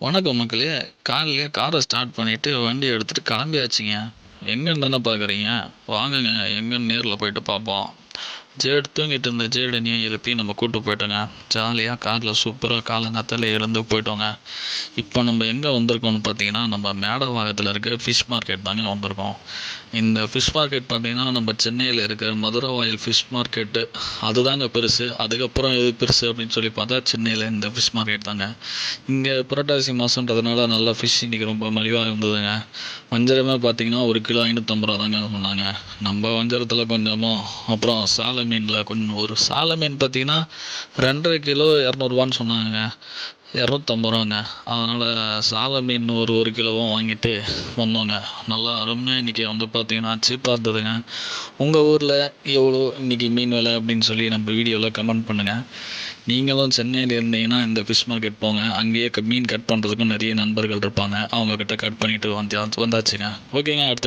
வணக்கம் மக்களே. காலையிலே காரை ஸ்டார்ட் பண்ணிவிட்டு வண்டியை எடுத்துகிட்டு கிளம்பியாச்சுங்க. எங்கேன்னு தானே பார்க்குறீங்க வாங்குங்க. எங்கேன்னு நேரில் போயிட்டு பார்ப்போம். ஜேடு தூங்கிட்டு இருந்த ஜேடனையும் எழுப்பி நம்ம கூப்பிட்டு போயிட்டோங்க. ஜாலியாக காரில் சூப்பராக காலங்காத்தால எழுந்து போயிட்டோங்க. இப்போ நம்ம எங்கே வந்திருக்கோம்னு பார்த்தீங்கன்னா நம்ம மேடவாக்கத்தில் இருக்க ஃபிஷ் மார்க்கெட் தாங்க வந்திருக்கோம். இந்த ஃபிஷ் மார்க்கெட் பார்த்தீங்கன்னா நம்ம சென்னையில் இருக்கிற மதுரை வாயில் ஃபிஷ் மார்க்கெட்டு அதுதாங்க பெருசு. அதுக்கப்புறம் எது பெருசு அப்படின்னு சொல்லி பார்த்தா சென்னையில் இந்த ஃபிஷ் மார்க்கெட் தாங்க. இங்கே புரட்டாசி மாதன்றதுனால நல்லா ஃபிஷ் இன்றைக்கி ரொம்ப மலிவாக இருந்ததுங்க. வஞ்சரமே பார்த்தீங்கன்னா ஒரு கிலோ ஐநூற்றம்பது ரூபா தாங்க சொன்னாங்க. நம்ம வஞ்சரத்தில் கொஞ்சமும் அப்புறம் சாலை மீனில் கொஞ்சம் ஒரு சாலை மீன் பார்த்தீங்கன்னா ரெண்டரை கிலோ இரநூறுவான்னு சொன்னாங்க. இரநூத்தம்பது ரூபாங்க. அதனால் சாலை மீன் ஒரு ஒரு கிலோவும் வாங்கிட்டு வந்தோங்க. நல்லா அருமையாக இன்றைக்கி வந்து பார்த்தீங்கன்னா சீப்பாக இருந்ததுங்க. உங்கள் ஊரில் எவ்வளோ இன்றைக்கி மீன் விலை அப்படின்னு சொல்லி நம்ம வீடியோவில் கமெண்ட் பண்ணுங்கள் நீங்களும் சென்னையில் இருந்தீங்கன்னா இந்த ஃபிஷ் மார்க்கெட் போங்க. அங்கேயே க மீன் கட் பண்ணுறதுக்கும் நிறைய நண்பர்கள் இருப்பாங்க. அவங்கக்கிட்ட கட் பண்ணிவிட்டு வந்து வந்தாச்சுங்க. ஓகேங்க அடுத்த